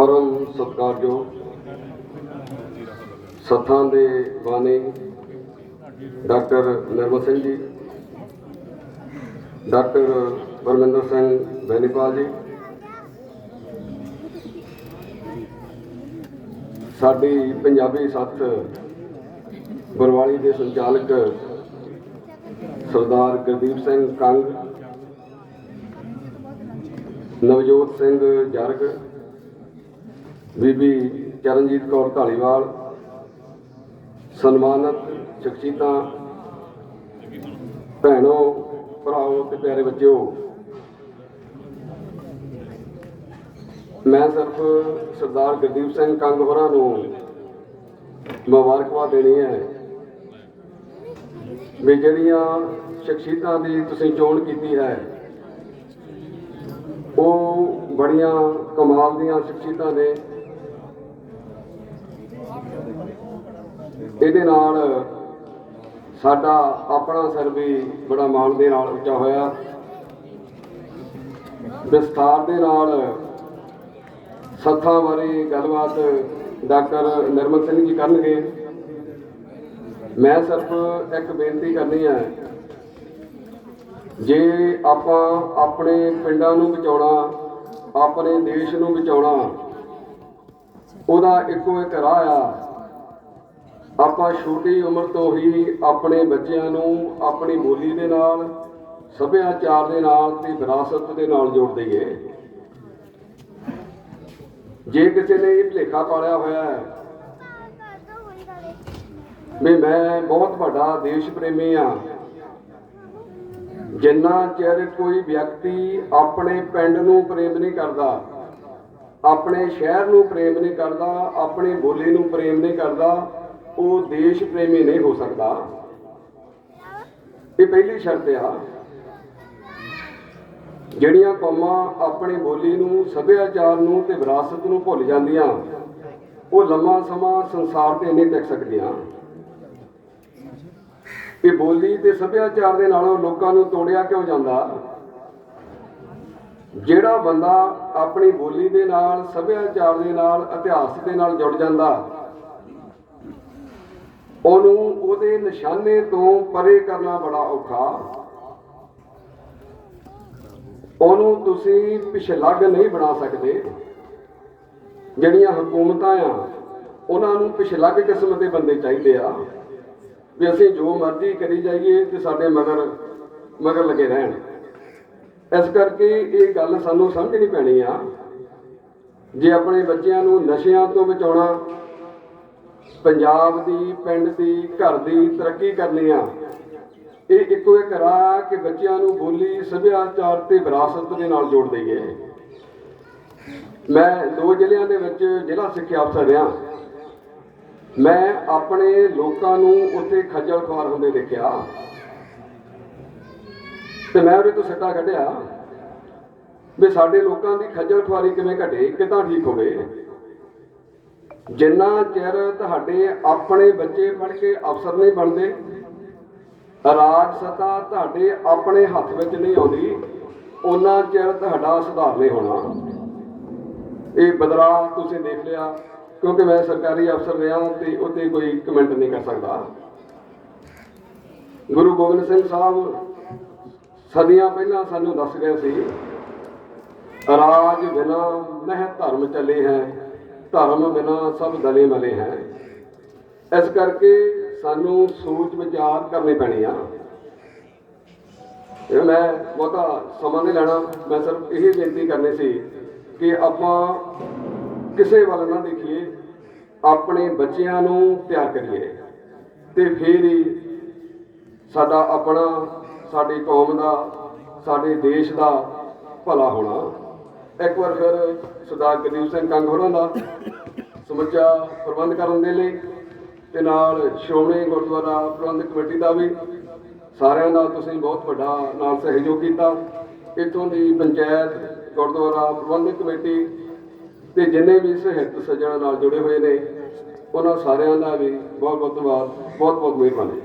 ਪਰਮ ਸਤਿਕਾਰਯੋਗ ਸੱਥਾਂ ਦੇ ਬਾਨੀ ਡਾਕਟਰ ਨਿਰਮਲ ਸਿੰਘ ਜੀ, ਡਾਕਟਰ ਪਰਮਿੰਦਰ ਸਿੰਘ ਬੈਨੀਪਾਲ ਜੀ, ਸਾਡੀ ਪੰਜਾਬੀ ਸੱਥ ਬਰਵਾਲੀ ਦੇ ਸੰਚਾਲਕ ਸਰਦਾਰ ਗੁਰਦੀਪ ਸਿੰਘ ਕੰਗ, ਨਵਜੋਤ ਸਿੰਘ ਜਰਗ ਬੀਬੀ ਚਰਨਜੀਤ ਕੌਰ ਢਾਲੀਵਾਲ, ਸਨਮਾਨਿਤ ਸ਼ਖਸੀਅਤਾਂ, ਭੈਣੋ, ਭਰਾਓ ਤੇ ਪਿਆਰੇ ਬੱਚਿਓ। ਮੈਂ ਸਿਰਫ ਸਰਦਾਰ ਗੁਰਦੀਪ ਸਿੰਘ ਕੰਗ ਹੋਰਾਂ ਨੂੰ ਮੁਬਾਰਕਬਾਦ ਦੇਣੀ ਹੈ ਵੀ ਜਿਹੜੀਆਂ ਸ਼ਖਸੀਅਤਾਂ ਦੀ ਤੁਸੀਂ ਚੋਣ ਕੀਤੀ ਹੈ, ਉਹ ਬੜੀਆਂ ਕਮਾਲ ਦੀਆਂ ਸ਼ਖਸੀਅਤਾਂ ਨੇ। ਇਹਦੇ ਨਾਲ ਸਾਡਾ ਆਪਣਾ ਸਿਰ ਵੀ ਬੜਾ ਮਾਣ ਦੇ ਨਾਲ ਉੱਚਾ ਹੋਇਆ। ਵਿਸਥਾਰ ਦੇ ਨਾਲ ਸੱਥਾਂ ਬਾਰੇ ਗੱਲਬਾਤ ਡਾਕਟਰ ਨਿਰਮਲ ਸਿੰਘ ਜੀ ਕਰਨਗੇ। ਮੈਂ ਸਿਰਫ ਇੱਕ ਬੇਨਤੀ ਕਰਨੀ ਹੈ, ਜੇ ਆਪਾਂ ਆਪਣੇ ਪਿੰਡਾਂ ਨੂੰ ਬਚਾਉਣਾ, ਆਪਣੇ ਦੇਸ਼ ਨੂੰ ਬਚਾਉਣਾ, ਉਹਦਾ ਇੱਕੋ ਇੱਕ ਰਾਹ ਆ। ਆਪਾਂ ਛੋਟੀ ਉਮਰ ਤੋਂ ਹੀ ਆਪਣੇ ਬੱਚਿਆਂ ਨੂੰ ਆਪਣੀ ਬੋਲੀ ਦੇ ਨਾਲ, ਸੱਭਿਆਚਾਰ ਦੇ ਨਾਲ ਤੇ ਵਿਰਾਸਤ ਦੇ ਨਾਲ ਜੋੜ ਦਈਏ ਜੇ ਕਿਸੇ ਨੇ ਇਹ ਭੁਲੇਖਾ ਪਾਲਿਆ ਹੋਇਆ ਹੈ ਵੀ ਮੈਂ ਬਹੁਤ ਵੱਡਾ ਦੇਸ਼ ਪ੍ਰੇਮੀ ਆ ਜਿੰਨਾ ਚਿਰ ਕੋਈ ਵਿਅਕਤੀ ਆਪਣੇ ਪਿੰਡ ਨੂੰ ਪ੍ਰੇਮ ਨਹੀਂ ਕਰਦਾ, ਆਪਣੇ ਸ਼ਹਿਰ ਨੂੰ ਪ੍ਰੇਮ ਨਹੀਂ ਕਰਦਾ, ਆਪਣੀ ਬੋਲੀ ਨੂੰ ਪ੍ਰੇਮ ਨਹੀਂ ਕਰਦਾ ਉਹ ਦੇਸ਼ ਪ੍ਰੇਮੀ ਨਹੀਂ ਹੋ ਸਕਦਾ। ਇਹ ਪਹਿਲੀ ਸ਼ਰਤ ਆ। ਜਿਹੜੀਆਂ ਕੌਮਾਂ ਆਪਣੀ ਬੋਲੀ ਨੂੰ, ਸੱਭਿਆਚਾਰ ਨੂੰ ਤੇ ਵਿਰਾਸਤ ਨੂੰ ਭੁੱਲ ਜਾਂਦੀਆਂ, ਉਹ ਲੰਮਾ ਸਮਾਂ ਸੰਸਾਰ ਤੇ ਨਹੀਂ ਟਿਕ ਸਕਦੀਆਂ। ਇਹ ਬੋਲੀ ਤੇ ਸੱਭਿਆਚਾਰ ਦੇ ਨਾਲੋਂ ਲੋਕਾਂ ਨੂੰ ਤੋੜਿਆ ਕਿਉਂ ਜਾਂਦਾ? ਜਿਹੜਾ ਬੰਦਾ ਆਪਣੀ ਬੋਲੀ ਦੇ ਨਾਲ, ਸੱਭਿਆਚਾਰ ਦੇ ਨਾਲ, ਇਤਿਹਾਸ ਦੇ ਨਾਲ ਜੁੜ ਜਾਂਦਾ ਉਹਨੂੰ ਉਹਦੇ ਨਿਸ਼ਾਨੇ ਤੋਂ ਪਰੇ ਕਰਨਾ ਬੜਾ ਔਖਾ। ਉਹਨੂੰ ਤੁਸੀਂ ਪਿਛਲੱਗ ਨਹੀਂ ਬਣਾ ਸਕਦੇ। ਜਿਹੜੀਆਂ ਹਕੂਮਤਾਂ ਆ, ਉਹਨਾਂ ਨੂੰ ਪਿਛਲੱਗ ਕਿਸਮ ਦੇ ਬੰਦੇ ਚਾਹੀਦੇ ਆ। ਵੀ ਅਸੀਂ ਜੋ ਮਰਜ਼ੀ ਕਰੀ ਜਾਈਏ ਤੇ ਸਾਡੇ ਮਗਰ ਮਗਰ ਲੱਗੇ ਰਹਿਣ। ਇਸ ਕਰਕੇ ਇਹ ਗੱਲ ਸਾਨੂੰ ਸਮਝਣੀ ਪੈਣੀ ਆ। ਜੇ ਆਪਣੇ ਬੱਚਿਆਂ ਨੂੰ ਨਸ਼ਿਆਂ ਤੋਂ ਬਚਾਉਣਾ ਪੰਜਾਬ ਦੀ, ਪਿੰਡ ਦੀ, ਘਰ ਦੀ ਤਰੱਕੀ ਕਰਨੀ ਆ। ਇਹ ਇੱਕੋ ਇੱਕ ਰਾਹ ਕਿ ਬੱਚਿਆਂ ਨੂੰ ਬੋਲੀ, ਸੱਭਿਆਚਾਰ ਤੇ ਵਿਰਾਸਤ ਦੇ ਨਾਲ ਜੋੜ ਦਈਏ। ਮੈਂ ਦੋ ਜ਼ਿਲ੍ਹਿਆਂ ਦੇ ਵਿੱਚ ਜ਼ਿਲ੍ਹਾ ਸਿੱਖਿਆ ਅਫਸਰ ਰਿਹਾ। ਮੈਂ ਆਪਣੇ ਲੋਕਾਂ ਨੂੰ ਉੱਥੇ ਖੱਜਲ ਖੁਆਰ ਹੁੰਦੇ ਦੇਖਿਆ। ਤੇ ਮੈਂ ਉਹਦੇ ਤੋਂ ਸਿੱਟਾ ਕੱਢਿਆ ਵੀ ਸਾਡੇ ਲੋਕਾਂ ਦੀ ਖੱਜਲ ਖੁਆਰੀ ਕਿਵੇਂ ਘਟੇ, ਕਿਦਾਂ ਠੀਕ ਹੋਵੇ। ਜਿੰਨਾ ਚਿਰ ਤੁਹਾਡੇ ਆਪਣੇ ਬੱਚੇ ਪੜ੍ਹ ਕੇ ਅਫਸਰ ਨਹੀਂ ਬਣਦੇ, ਰਾਜ ਸੱਤਾ ਤੁਹਾਡੇ ਆਪਣੇ ਹੱਥ ਵਿੱਚ ਨਹੀਂ ਆਉਂਦੀ ਉਹਨਾਂ ਚਿਰ ਤੁਹਾਡਾ ਸੁਧਾਰ ਨਹੀਂ ਹੋਣਾ। ਇਹ ਬਦਲਾਅ ਤੁਸੀਂ ਦੇਖ ਲਿਆ, ਕਿਉਂਕਿ ਮੈਂ ਸਰਕਾਰੀ ਅਫਸਰ ਰਿਹਾ ਤੇ ਉੱਤੇ ਕੋਈ ਕਮੈਂਟ ਨਹੀਂ ਕਰ ਸਕਦਾ। ਗੁਰੂ ਗੋਬਿੰਦ ਸਿੰਘ ਸਾਹਿਬ ਸਦੀਆਂ ਪਹਿਲਾਂ ਸਾਨੂੰ ਦੱਸ ਗਏ ਸੀ, ਰਾਜ ਬਿਨਾ ਨਹਿ ਧਰਮ ਚੱਲੇ ਹੈ। ਧਰਮ ਬਿਨਾ ਸਭ ਦਲੇ ਮਲੇ ਹੈ। ਇਸ ਕਰਕੇ ਸਾਨੂੰ ਸੋਚ ਵਿਚਾਰ ਕਰਨੇ ਪੈਣੀ ਆ। ਇਹ ਮੈਂ ਬਹੁਤਾ ਸਮਾਂ ਨਹੀਂ ਲੈਣਾ, ਮੈਂ ਸਿਰਫ ਇਹ ਬੇਨਤੀ ਕਰਨੀ ਸੀ ਕਿ ਆਪਾਂ ਕਿਸੇ ਵੱਲ ਨਾ ਦੇਖੀਏ, ਆਪਣੇ ਬੱਚਿਆਂ ਨੂੰ ਤਿਆਰ ਕਰੀਏ ਤੇ ਫਿਰ ਹੀ ਸਾਡਾ ਆਪਣਾ, ਸਾਡੀ ਕੌਮ ਦਾ, ਸਾਡੇ ਦੇਸ਼ ਦਾ ਭਲਾ ਹੋਣਾ। ਇੱਕ ਵਾਰ ਫਿਰ ਸਰਦਾਰ ਗੁਰਦੀਪ ਸਿੰਘ ਕੰਗ ਹੋਰਾਂ ਦਾ ਸਮੁੱਚਾ ਪ੍ਰਬੰਧ ਕਰਨ ਦੇ ਲਈ ਤੇ ਨਾਲ ਸ਼੍ਰੋਮਣੀ ਗੁਰਦੁਆਰਾ ਪ੍ਰਬੰਧਕ ਕਮੇਟੀ ਦਾ ਵੀ ਸਾਰਿਆਂ ਦਾ ਤੁਸੀਂ ਬਹੁਤ ਵੱਡਾ ਨਾਲ ਸਹਿਯੋਗ ਕੀਤਾ। ਇੱਥੋਂ ਦੀ ਪੰਚਾਇਤ, ਗੁਰਦੁਆਰਾ ਪ੍ਰਬੰਧਕ ਕਮੇਟੀ ਤੇ ਜਿੰਨੇ ਵੀ ਸਹਿਤ ਸੱਜਣ ਨਾਲ ਜੁੜੇ ਹੋਏ ਨੇ, ਉਹਨਾਂ ਸਾਰਿਆਂ ਦਾ ਵੀ ਬਹੁਤ ਬਹੁਤ ਧੰਨਵਾਦ ਬਹੁਤ ਬਹੁਤ ਮਿਹਰਬਾਨੀ।